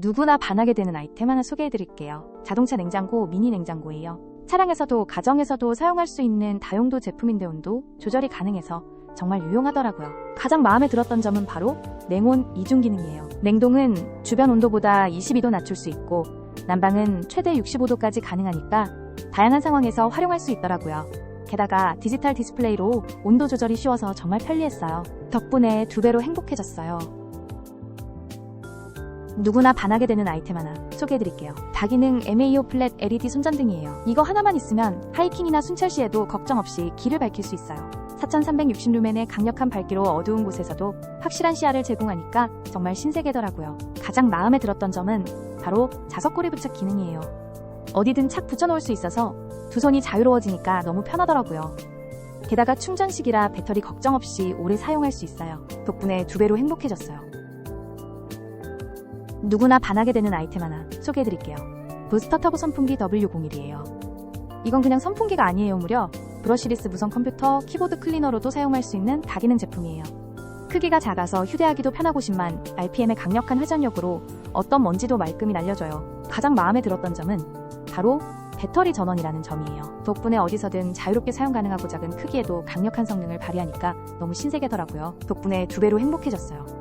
누구나 반하게 되는 아이템 하나 소개해드릴게요. 자동차 냉장고, 미니 냉장고예요. 차량에서도 가정에서도 사용할 수 있는 다용도 제품인데 온도 조절이 가능해서 정말 유용하더라고요. 가장 마음에 들었던 점은 바로 냉온 이중 기능이에요. 냉동은 주변 온도보다 22도 낮출 수 있고 난방은 최대 65도까지 가능하니까 다양한 상황에서 활용할 수 있더라고요. 게다가 디지털 디스플레이로 온도 조절이 쉬워서 정말 편리했어요. 덕분에 두 배로 행복해졌어요. 누구나 반하게 되는 아이템 하나 소개해드릴게요. 다기능 MAO 플랫 LED 손전등이에요. 이거 하나만 있으면 하이킹이나 순찰 시에도 걱정 없이 길을 밝힐 수 있어요. 4360 루멘의 강력한 밝기로 어두운 곳에서도 확실한 시야를 제공하니까 정말 신세계더라고요. 가장 마음에 들었던 점은 바로 자석 고리 부착 기능이에요. 어디든 착 붙여놓을 수 있어서 두 손이 자유로워지니까 너무 편하더라고요. 게다가 충전식이라 배터리 걱정 없이 오래 사용할 수 있어요. 덕분에 두 배로 행복해졌어요. 누구나 반하게 되는 아이템 하나 소개해드릴게요. 부스터 터보 선풍기 W01이에요. 이건 그냥 선풍기가 아니에요, 무려 브러시리스 무선 컴퓨터, 키보드 클리너로도 사용할 수 있는 다기능 제품이에요. 크기가 작아서 휴대하기도 편하고심만 RPM의 강력한 회전력으로 어떤 먼지도 말끔히 날려줘요. 가장 마음에 들었던 점은 바로 배터리 전원이라는 점이에요. 덕분에 어디서든 자유롭게 사용 가능하고 작은 크기에도 강력한 성능을 발휘하니까 너무 신세계더라고요. 덕분에 두 배로 행복해졌어요.